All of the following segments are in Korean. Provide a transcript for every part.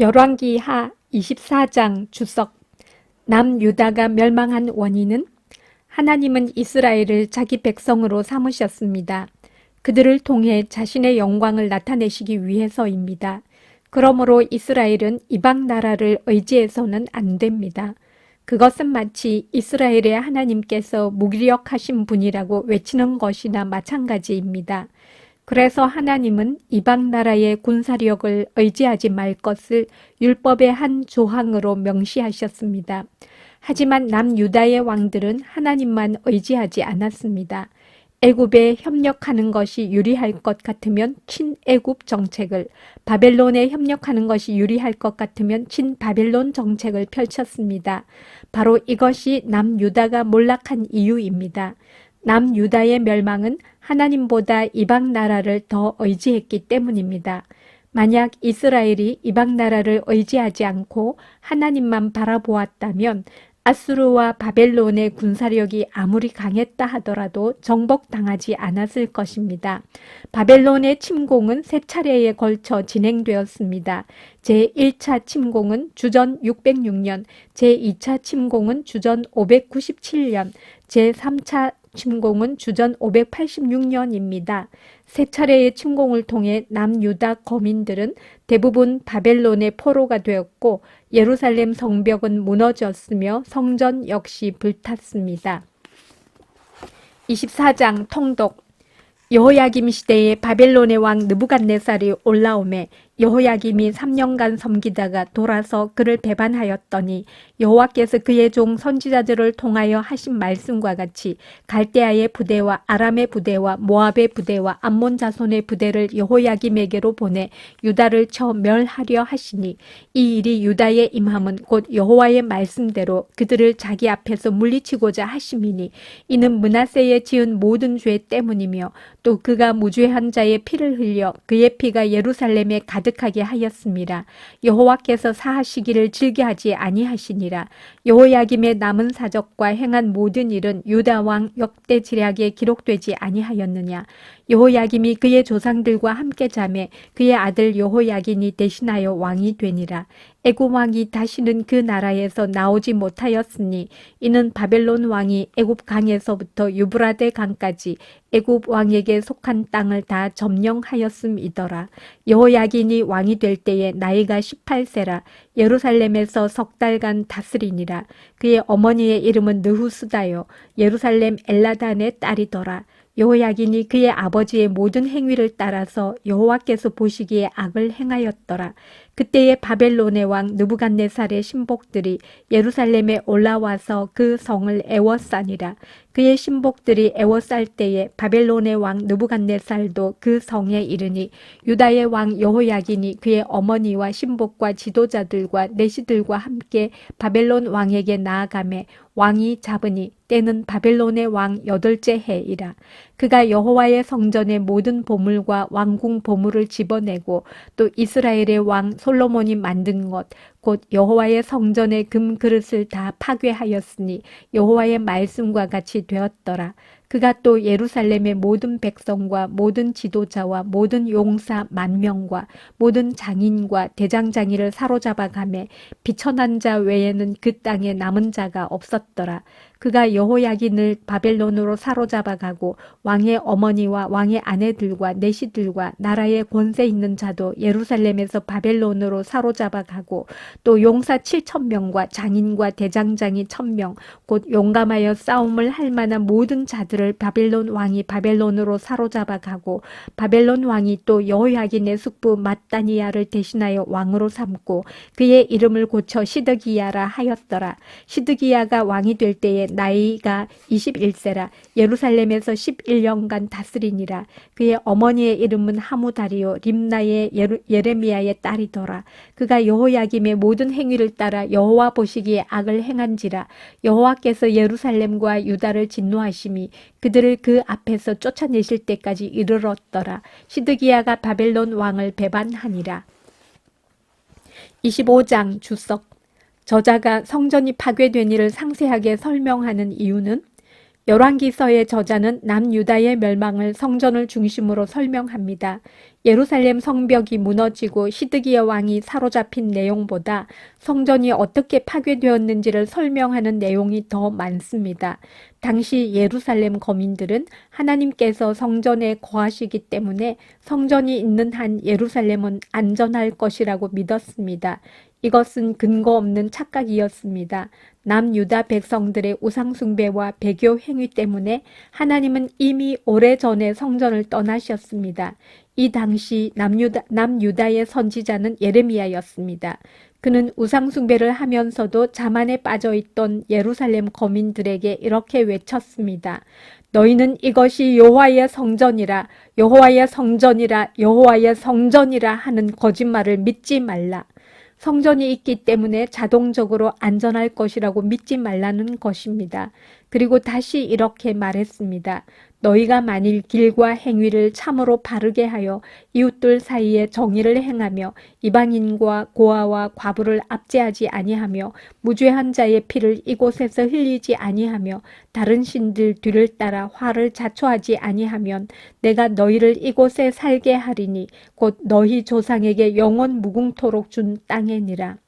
열왕기 하 24장 주석 남유다가 멸망한 원인은 하나님은 이스라엘을 자기 백성으로 삼으셨습니다. 그들을 통해 자신의 영광을 나타내시기 위해서입니다. 그러므로 이스라엘은 이방 나라를 의지해서는 안 됩니다. 그것은 마치 이스라엘의 하나님께서 무기력하신 분이라고 외치는 것이나 마찬가지입니다. 그래서 하나님은 이방 나라의 군사력을 의지하지 말 것을 율법의 한 조항으로 명시하셨습니다. 하지만 남유다의 왕들은 하나님만 의지하지 않았습니다. 애굽에 협력하는 것이 유리할 것 같으면 친애굽 정책을, 바벨론에 협력하는 것이 유리할 것 같으면 친바벨론 정책을 펼쳤습니다. 바로 이것이 남유다가 몰락한 이유입니다. 남유다의 멸망은 하나님보다 이방 나라를 더 의지했기 때문입니다. 만약 이스라엘이 이방 나라를 의지하지 않고 하나님만 바라보았다면 아수르와 바벨론의 군사력이 아무리 강했다 하더라도 정복당하지 않았을 것입니다. 바벨론의 침공은 세 차례에 걸쳐 진행되었습니다. 제1차 침공은 주전 606년, 제2차 침공은 주전 597년, 제3차 침공은 주전 586년입니다. 세 차례의 침공을 통해 남유다 거민들은 대부분 바벨론의 포로가 되었고 예루살렘 성벽은 무너졌으며 성전 역시 불탔습니다. 24장 통독 여호야김 시대에 바벨론의 왕 느부갓네살이 올라오매 여호야김이 3년간 섬기다가 돌아서 그를 배반하였더니 여호와께서 그의 종 선지자들을 통하여 하신 말씀과 같이 갈대아의 부대와 아람의 부대와 모압의 부대와 암몬 자손의 부대를 여호야김에게로 보내 유다를 쳐 멸하려 하시니 이 일이 유다의 임함은 곧 여호와의 말씀대로 그들을 자기 앞에서 물리치고자 하심이니 이는 문하세에 지은 모든 죄 때문이며 또 그가 무죄한 자의 피를 흘려 그의 피가 예루살렘에 가 가득하게 하였습니다. 여호와께서 사하시기를 즐겨 하지 아니하시니라. 여호야김의 남은 사적과 행한 모든 일은 유다 왕 역대 지략에 기록되지 아니하였느냐. 여호야김이 그의 조상들과 함께 잠에 그의 아들 여호야긴이 대신하여 왕이 되니라. 애굽 왕이 다시는 그 나라에서 나오지 못하였으니 이는 바벨론 왕이 애굽 강에서부터 유브라데 강까지 애굽 왕에게 속한 땅을 다 점령하였음이더라. 여호야긴이 왕이 될 때에 나이가 18세라 예루살렘에서 석 달간 다스리니라. 그의 어머니의 이름은 느후스다요 예루살렘 엘라단의 딸이더라. 여호야긴이 그의 아버지의 모든 행위를 따라서 여호와께서 보시기에 악을 행하였더라. 그때의 바벨론의 왕 느부갓네살의 신복들이 예루살렘에 올라와서 그 성을 애워싸니라. 그의 신복들이 애워쌀 때에 바벨론의 왕 느부갓네살도 그 성에 이르니 유다의 왕 여호야긴이 그의 어머니와 신복과 지도자들과 내시들과 함께 바벨론 왕에게 나아가매 왕이 잡으니 때는 바벨론의 왕 여덟째 해이라. 그가 여호와의 성전의 모든 보물과 왕궁 보물을 집어내고 또 이스라엘의 왕 솔로몬이 만든 것, 곧 여호와의 성전의 금 그릇을 다 파괴하였으니 여호와의 말씀과 같이 되었더라. 그가 또 예루살렘의 모든 백성과 모든 지도자와 모든 용사 만 명과 모든 장인과 대장장이를 사로잡아 가매 비천한 자 외에는 그 땅에 남은 자가 없었더라. 그가 여호야긴을 바벨론으로 사로잡아 가고 왕의 어머니와 왕의 아내들과 내시들과 나라의 권세 있는 자도 예루살렘에서 바벨론으로 사로잡아 가고 또 용사 7천 명과 장인과 대장장이 천명 곧 용감하여 싸움을 할 만한 모든 자들을 바벨론 왕이 바벨론으로 사로잡아 가고 바벨론 왕이 또 여호야긴의 숙부 마따니아를 대신하여 왕으로 삼고 그의 이름을 고쳐 시드기야라 하였더라. 시드기야가 왕이 될 때에 나이가 21세라 예루살렘에서 11년간 다스리니라. 그의 어머니의 이름은 하무다리오 림나의 예루, 예레미야의 딸이더라. 그가 여호야김의 모든 행위를 따라 여호와 보시기에 악을 행한지라. 여호와께서 예루살렘과 유다를 진노하심이 그들을 그 앞에서 쫓아내실 때까지 이르렀더라. 시드기야가 바벨론 왕을 배반하니라. 25장 주석 저자가 성전이 파괴된 일을 상세하게 설명하는 이유는 열왕기서의 저자는 남유다의 멸망을 성전을 중심으로 설명합니다. 예루살렘 성벽이 무너지고 시드기야 왕이 사로잡힌 내용보다 성전이 어떻게 파괴되었는지를 설명하는 내용이 더 많습니다. 당시 예루살렘 거민들은 하나님께서 성전에 거하시기 때문에 성전이 있는 한 예루살렘은 안전할 것이라고 믿었습니다. 이것은 근거 없는 착각이었습니다. 남유다 백성들의 우상숭배와 배교 행위 때문에 하나님은 이미 오래전에 성전을 떠나셨습니다. 이 당시 남유다, 남유다의 선지자는 예레미야였습니다. 그는 우상숭배를 하면서도 자만에 빠져있던 예루살렘 거민들에게 이렇게 외쳤습니다. 너희는 이것이 여호와의 성전이라 여호와의 성전이라 여호와의 성전이라 하는 거짓말을 믿지 말라. 성전이 있기 때문에 자동적으로 안전할 것이라고 믿지 말라는 것입니다. 그리고 다시 이렇게 말했습니다. 너희가 만일 길과 행위를 참으로 바르게 하여 이웃들 사이에 정의를 행하며 이방인과 고아와 과부를 압제하지 아니하며 무죄한 자의 피를 이곳에서 흘리지 아니하며 다른 신들 뒤를 따라 화를 자초하지 아니하면 내가 너희를 이곳에 살게 하리니 곧 너희 조상에게 영원 무궁토록 준 땅에니라.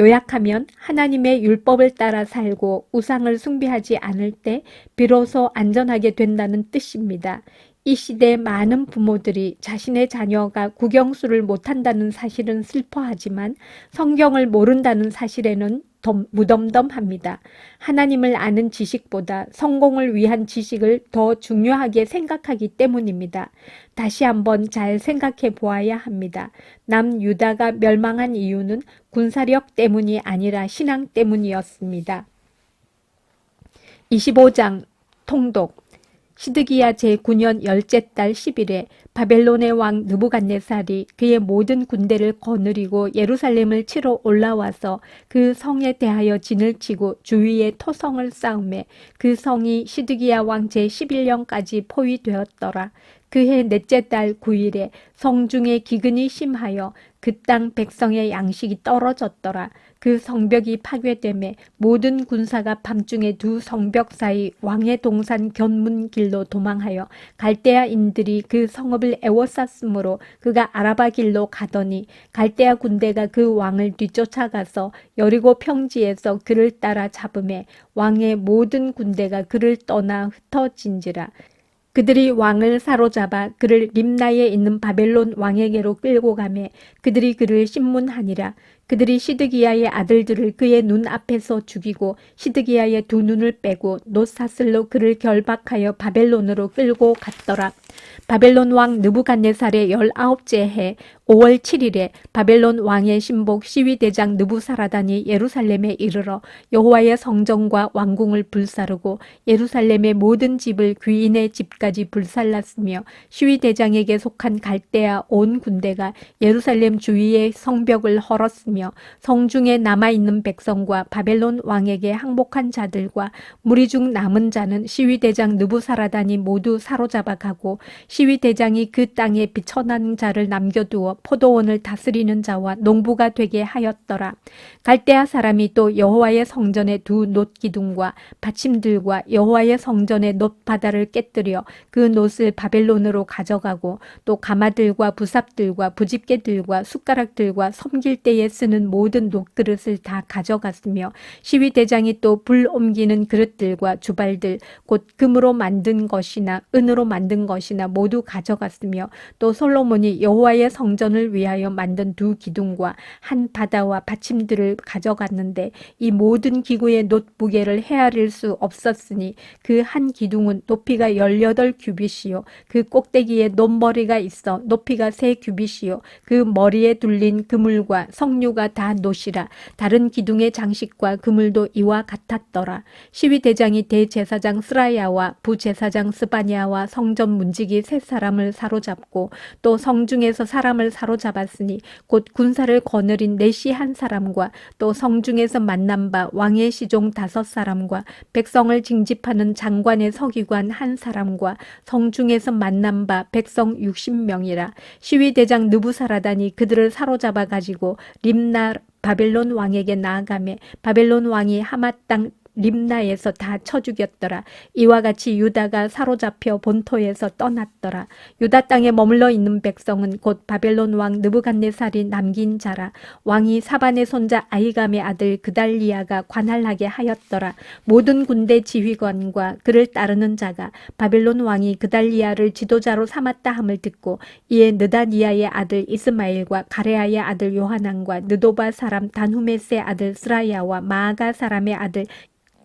요약하면 하나님의 율법을 따라 살고 우상을 숭배하지 않을 때 비로소 안전하게 된다는 뜻입니다. 이 시대 많은 부모들이 자신의 자녀가 국영수를 못한다는 사실은 슬퍼하지만 성경을 모른다는 사실에는 더 무덤덤합니다. 하나님을 아는 지식보다 성공을 위한 지식을 더 중요하게 생각하기 때문입니다. 다시 한번 잘 생각해 보아야 합니다. 남유다가 멸망한 이유는 군사력 때문이 아니라 신앙 때문이었습니다. 25장 통독 시드기야 제9년 열째 달 10일에 바벨론의 왕 느부갓네살이 그의 모든 군대를 거느리고 예루살렘을 치러 올라와서 그 성에 대하여 진을 치고 주위에 토성을 쌓음에 그 성이 시드기야 왕 제11년까지 포위되었더라. 그해 넷째 달 9일에 성중에 기근이 심하여 그 땅 백성의 양식이 떨어졌더라. 그 성벽이 파괴됨에 모든 군사가 밤중에 두 성벽 사이 왕의 동산 견문 길로 도망하여 갈대아인들이 그 성읍을 애워쌌으므로 그가 아라바 길로 가더니 갈대아 군대가 그 왕을 뒤쫓아가서 여리고 평지에서 그를 따라 잡음에 왕의 모든 군대가 그를 떠나 흩어진지라 그들이 왕을 사로잡아 그를 림나에 있는 바벨론 왕에게로 끌고 가매 그들이 그를 신문하니라 그들이 시드기야의 아들들을 그의 눈 앞에서 죽이고 시드기야의 두 눈을 빼고 노사슬로 그를 결박하여 바벨론으로 끌고 갔더라. 바벨론 왕 느부갓네살의 열아홉째 해 5월 7일에 바벨론 왕의 신복 시위대장 느부사라단이 예루살렘에 이르러 여호와의 성전과 왕궁을 불사르고 예루살렘의 모든 집을 귀인의 집까지 불살랐으며 시위대장에게 속한 갈대아 온 군대가 예루살렘 주위의 성벽을 헐었으며 성중에 남아있는 백성과 바벨론 왕에게 항복한 자들과 무리 중 남은 자는 시위대장 느부사라단이 모두 사로잡아 가고 시위대장이 그 땅에 비천한 자를 남겨두어 포도원을 다스리는 자와 농부가 되게 하였더라. 갈대아 사람이 또 여호와의 성전의 두 놋기둥과 받침들과 여호와의 성전의 놋바다를 깨뜨려 그 놋을 바벨론으로 가져가고 또 가마들과 부삽들과 부집개들과 숟가락들과 섬길 때에 쓰는 모든 놋그릇을 다 가져갔으며 시위대장이 또 불 옮기는 그릇들과 주발들 곧 금으로 만든 것이나 은으로 만든 것이나 모두 가져갔으며 또 솔로몬이 여호와의 성전을 위하여 만든 두 기둥과 한 바다와 받침들을 가져갔는데 이 모든 기구의 놋 무게를 헤아릴 수 없었으니 그 한 기둥은 높이가 18 규빗이요 그 꼭대기에 놋머리가 있어 높이가 3 규빗이요 그 머리에 둘린 그물과 석류가 다 놋이라. 다른 기둥의 장식과 그물도 이와 같았더라. 시위 대장이 대제사장 스라야와 부제사장 스바냐와 성전 문지기 세 사람을 사로잡고 또 성중에서 사람을 사로잡았으니 곧 군사를 거느린 내시 한 사람과 또 성중에서 만난 바 왕의 시종 다섯 사람과 백성을 징집하는 장관의 서기관 한 사람과 성중에서 만난 바 백성 60명이라. 시위 대장 느부사라단이 그들을 사로잡아 가지고 림나 바벨론 왕에게 나아가매 바벨론 왕이 하맛 땅 림나에서 다 쳐 죽였더라. 이와 같이 유다가 사로잡혀 본토에서 떠났더라. 유다 땅에 머물러 있는 백성은 곧 바벨론 왕 느부갓네살이 남긴 자라. 왕이 사반의 손자 아이감의 아들 그달리아가 관할하게 하였더라. 모든 군대 지휘관과 그를 따르는 자가 바벨론 왕이 그달리아를 지도자로 삼았다 함을 듣고 이에 느다니아의 아들 이스마일과 가레아의 아들 요하난과 느도바 사람 단후메스의 아들 스라야와 마아가 사람의 아들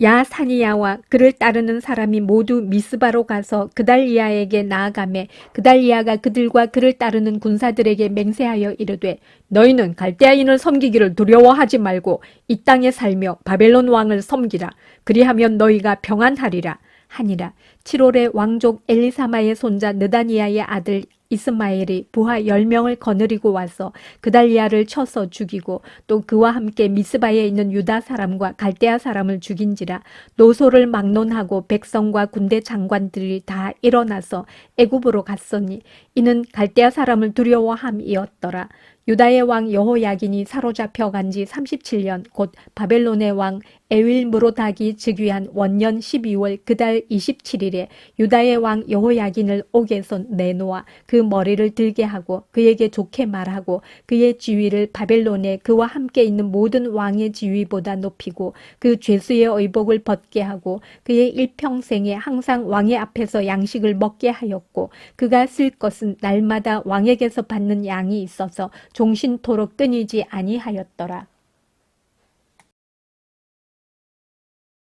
야사니야와 그를 따르는 사람이 모두 미스바로 가서 그달리아에게 나아가매 그달리아가 그들과 그를 따르는 군사들에게 맹세하여 이르되 너희는 갈대아인을 섬기기를 두려워하지 말고 이 땅에 살며 바벨론 왕을 섬기라. 그리하면 너희가 평안하리라 하니라. 7월에 왕족 엘리사마의 손자 느다니아의 아들 이스마엘이 부하 열명을 거느리고 와서 그달리아를 쳐서 죽이고 또 그와 함께 미스바에 있는 유다 사람과 갈대아 사람을 죽인지라 노소를 막론하고 백성과 군대 장관들이 다 일어나서 애굽으로 갔으니 이는 갈대아 사람을 두려워함이었더라. 유다의 왕 여호야긴이 사로잡혀 간지 37년 곧 바벨론의 왕 에윌 무로닥이 즉위한 원년 12월 그달 27일에 유다의 왕 여호야긴을 옥에서 내놓아 그 머리를 들게 하고 그에게 좋게 말하고 그의 지위를 바벨론에 그와 함께 있는 모든 왕의 지위보다 높이고 그 죄수의 의복을 벗게 하고 그의 일평생에 항상 왕의 앞에서 양식을 먹게 하였고 그가 쓸 것은 날마다 왕에게서 받는 양이 있어서 종신토록 끊이지 아니하였더라.